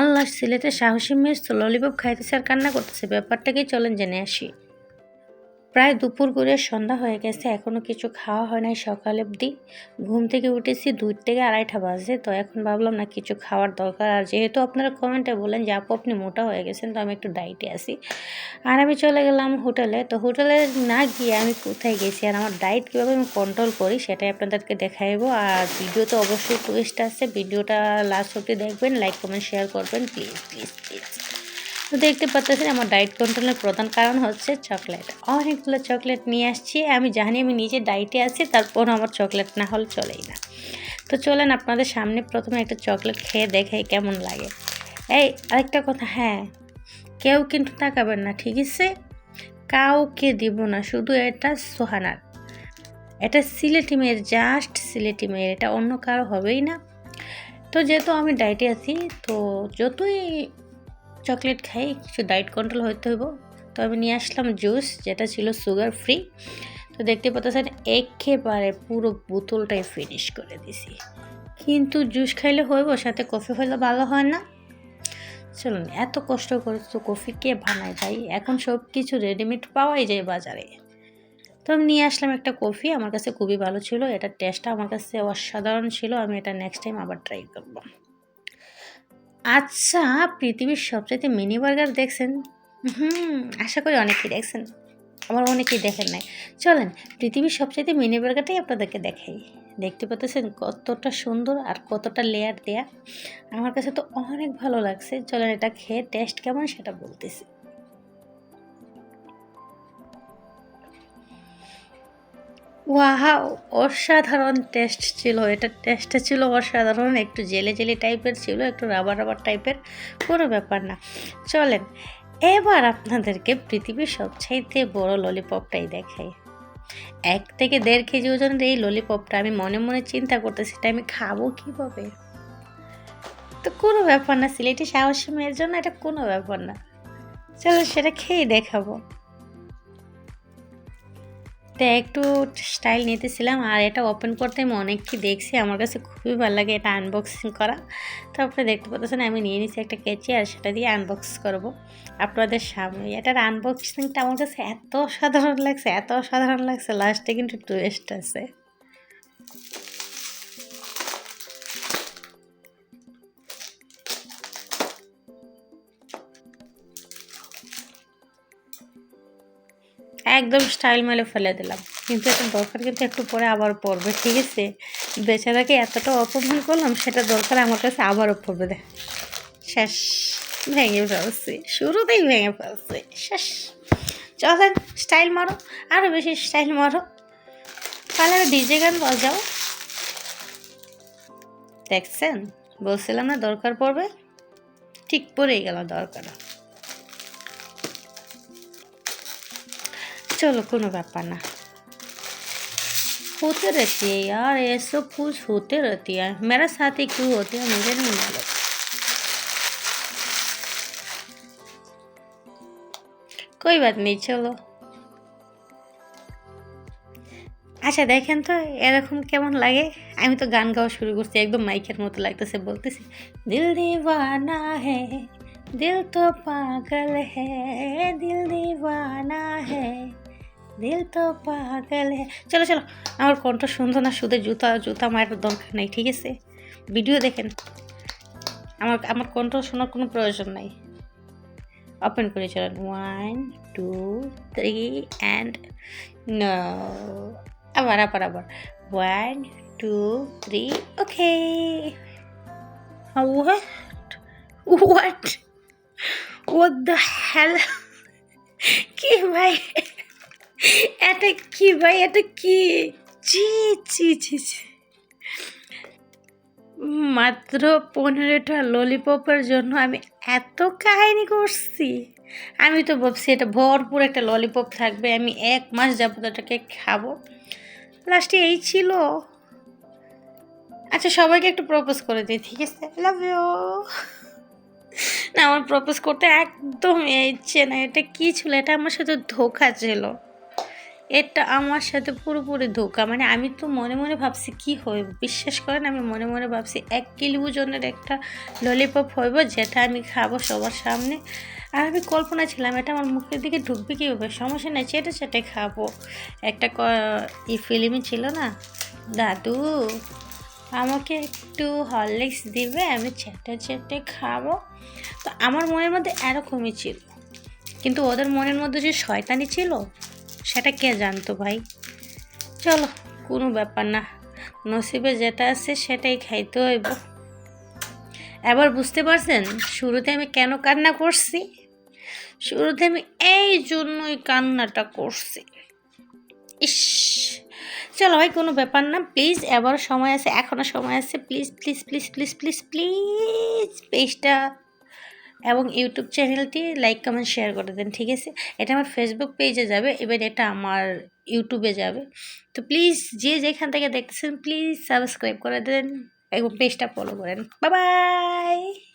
আল্লাহ সিলেটে সাহসী মেয়ে ললিপপ খাইতেছে আর কান্না করতেছে। ব্যাপারটাকেই চলেন জেনে আসি। প্রায় দুপুর করে সন্ধ্যা হয়ে গেছে, এখনও কিছু খাওয়া হয় নাই সকাল অবধি। ঘুম থেকে উঠেছি দুই থেকে আড়াইটা বাজে, তো এখন ভাবলাম না কিছু খাওয়ার দরকার। আর যেহেতু আপনারা কমেন্টে বলেন যে, আপু, আপনি মোটা হয়ে গেছেন, তো আমি একটু ডায়েটে আসি আর আমি চলে গেলাম হোটেলে, তো হোটেলে না গিয়ে আমি কোথায় গেছি আর আমার ডায়েট কীভাবে আমি কন্ট্রোল করি, সেটাই আপনাদেরকে দেখাইবো। আর ভিডিও তো অবশ্যই টুইস্ট আছে, ভিডিওটা লাস্ট অবধি দেখবেন লাইক কমেন্ট শেয়ার করবেন প্লিজ প্লিজ প্লিজ তো দেখতে পাচ্ছেন আমার ডায়েট কন্ট্রোলের প্রধান কারণ হচ্ছে চকলেট। অনেকগুলো চকলেট নিয়ে আসছি। আমি জানি আমি নিজে ডায়েটে আছি, তারপর আমার চকলেট না হলে চলেই না। তো চলেন আপনাদের সামনে প্রথমে একটা চকলেট খেয়ে দেখে কেমন লাগে। এই, আরেকটা কথা হ্যাঁ কেউ কিন্তু তাকাবেন না, ঠিক আছে? কাউকে দিব না, শুধু এটা সোহানার। এটা সিলেটি মেয়ের জাস্ট সিলেটি মেয়ের এটা অন্য কারও হবেই না। তো যেহেতু আমি ডায়েটে আছি, তো যতই চকলেট খাই, কিছু ডায়েট কন্ট্রোল হইতে হইব। তো আমি নিয়ে আসলাম জুস, যেটা ছিল সুগার ফ্রি। তো দেখতে পাচ্ছেন, একেবারে পুরো বোতলটাই ফিনিশ করে দিছি। কিন্তু জুস খাইলে হইব, সাথে কফি হইলে ভালো হয় না। চলুন, এত কষ্ট করে তো কফি কে বানায় ভাই? এখন সব কিছু রেডিমেড পাওয়াই যায় বাজারে। তো আমি নিয়ে আসলাম একটা কফি, আমার কাছে খুবই ভালো ছিল। এটার টেস্টটা আমার কাছে অসাধারণ ছিল, আমি এটা নেক্সট টাইম আবার ট্রাই করব। আচ্ছা পৃথিবীর সবচেয়ে মিনি বার্গার দেখছেন? হুম, আশা করি অনেকেই দেখছেন। আমার অনেকেই দেখেন নাই। চলেন, পৃথিবীর সবচেয়ে মিনি বার্গারটাই আপনাদেরকে দেখাই। দেখতে পাচ্ছেন কতটা সুন্দর আর কতটা লেয়ার দেয়া। আমার কাছে তো অনেক ভালো লাগছে। চলেন, এটা খেয়ে টেস্ট কেমন সেটা বলতেছি। ওয়াও, অসাধারণ টেস্ট ছিল। এটা টেস্টটা ছিল অসাধারণ, একটু জেলে জেলে টাইপের ছিল, একটু রাবার রাবার টাইপের কোনো ব্যাপার না। চলেন, এবার আপনাদেরকে পৃথিবীর সবচাইতে বড় ললিপপটাই দেখাই। এক থেকে দেড় কেজি ওজনের এই ললিপপটা আমি মনে মনে চিন্তা করতেছি, এটা আমি খাব কীভাবে? তো কোনো ব্যাপার না, সিলেটি সাহসী মেয়ের জন্য এটা কোনো ব্যাপার না। চলো সেটা খেয়ে দেখাবো। তো একটু স্টাইল নিতেছিলাম আর এটা ওপেন করতে আমি অনেক কি দেখছি। আমার কাছে খুবই ভালো লাগে এটা আনবক্সিং করা। তো আপনি দেখতে পাচ্ছেন আমি নিয়ে নিছি একটা কেচি আর সেটা দিয়ে আনবক্স করব। আপনাদের সামনে এটার আনবক্সিংটা আমার কাছে এত সাধারণ লাগছে, এত সাধারণ লাগছে। লাস্টে কিন্তু টুয়েস্ট আছে। একদম স্টাইল মেলে ফেলে দিলাম। কিন্তু এটা দরকার কিন্তু একটু পরে আবার পড়বে, ঠিক আছে? বেচারাকে এতটা অপমান করলাম, সেটা দরকার আমার কাছে আবারও পড়বে, দেখ। শেষ, ভেঙে ফেলছি, শুরুতেই ভেঙে ফেলছি, শেষ। চলেন স্টাইল মারো আরও বেশি স্টাইল মারো। তাহলে ডিজে গান বাজাও। দেখছেন? বলছিলাম না দরকার পড়বে? ঠিক পড়েই গেল দরকার चलो कोनो ব্যাপার না होते रहती है यार ये सब कुछ होते रहती है मेरा साथ ही क्यों होती है मुझे नहीं मालूम कोई बात नहीं चलो আচ্ছা দেখেন তো এরকম কেমন লাগে আমি তো গান গাওয়া শুরু করছি একদম মাইকের মতো লাগতেছে বলতেছি দিল দিওয়ানা হে দিল তো পাগল হে দিল দিওয়ানা হে দিল তো পাগল। চলো চলো, আমার কণ্ঠ শুনতো না শুধু জুতা জুতা মায়ের দরকার নেই, ঠিক আছে? ভিডিও দেখেন, আমার আমার কণ্ঠ শোনার কোনো প্রয়োজন নাই। ওপেন করে, চলেন। ওয়ান টু থ্রি অ্যান্ড আবার আবার আবার। One two three okay what what what the hell কি ভাই? এটা কি ভাই এটা কি? জি জি জি মাত্র পনেরোটা ললিপপের জন্য আমি এত কাহিনী করছি। আমি তো ভাবছি এটা ভরপুর একটা ললিপপ থাকবে, আমি এক মাস যাবত এটাকে খাব। লাস্টে এই ছিল। আচ্ছা সবাইকে একটু প্রপোজ করে দিই, ঠিক আছে? লাভ ইউ না, আমার প্রপোজ করতে একদম ইচ্ছে না এটা কী ছিল? এটা আমার সাথে ধোকা ছিল। এটা আমার সাথে পুরোপুরি ধোকা। মানে আমি তো মনে মনে ভাবছি, কি হইব বিশ্বাস করেন, আমি মনে মনে ভাবছি এক কিলো ওজনের একটা ললিপপ হইব, যেটা আমি খাব সবার সামনে। আর আমি কল্পনা ছিলাম, এটা আমার মুখের দিকে ঢুকবে কীভাবে? সমস্যা নেই চেটে চেটে খাব। একটা ই ফিল্মই ছিল না? দাদু, আমাকে একটু হরলিক্স দিবে, আমি চেটে চেটে খাব। তো আমার মনের মধ্যে এরকমই ছিল। কিন্তু ওদের মনের মধ্যে যে শয়তানি ছিল সেটা কে জানতো ভাই? চলো, কোনো ব্যাপার না। নসিবে যেটা আছে সেটাই খাইতে হইব। এবার বুঝতে পারছেন, শুরুতে আমি কেন কান্না করছি? শুরুতে আমি এই জন্যই কান্নাটা করছি। ইস! চলো ভাই, কোনো ব্যাপার না। প্লিজ এবার সময় আছে, এখনও সময় আছে। Please please please please please please, পেজটা এবং ইউটিউব চ্যানেলটি লাইক, কমেন্ট, শেয়ার করে দেন, ঠিক আছে? এটা আমার ফেসবুক পেজে যাবে এবার এটা আমার ইউটিউবে যাবে। তো প্লিজ যে যেখান থেকে দেখতেছেন প্লিজ সাবস্ক্রাইব করে দেন এবং পেজটা ফলো করেন। Bye bye